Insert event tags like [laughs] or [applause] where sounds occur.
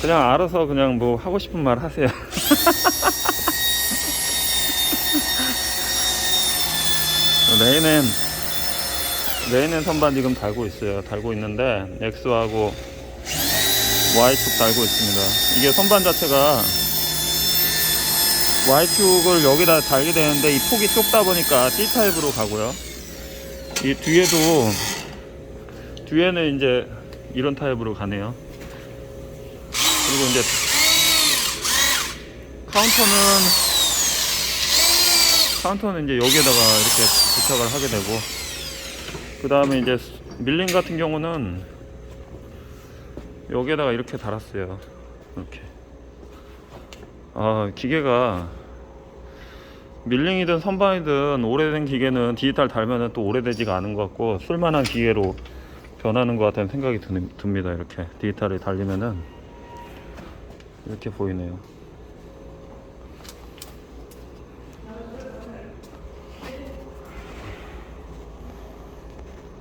그냥 알아서 그냥 뭐 하고 싶은 말 하세요. [laughs] 레인은 레인은 선반 지금 달고 있어요. 달고 있는데 X하고 Y축 달고 있습니다. 이게 선반 자체가 Y축을 여기다 달게 되는데 이 폭이 좁다 보니까 D 타입으로 가고요. 이 뒤에도 뒤에는 이제 이런 타입으로 가네요. 그리고 이제 카운터는 카운터는 이제 여기에다가 이렇게 부착을 하게 되고 그 다음에 이제 밀링 같은 경우는 여기에다가 이렇게 달았어요. 이렇게. 아 기계가 밀링이든 선반이든 오래된 기계는 디지털 달면은 또 오래되지가 않은 것 같고 쓸만한 기계로 변하는 것 같다는 생각이 드- 듭니다. 이렇게 디지털이 달리면은 이렇게 보이네요.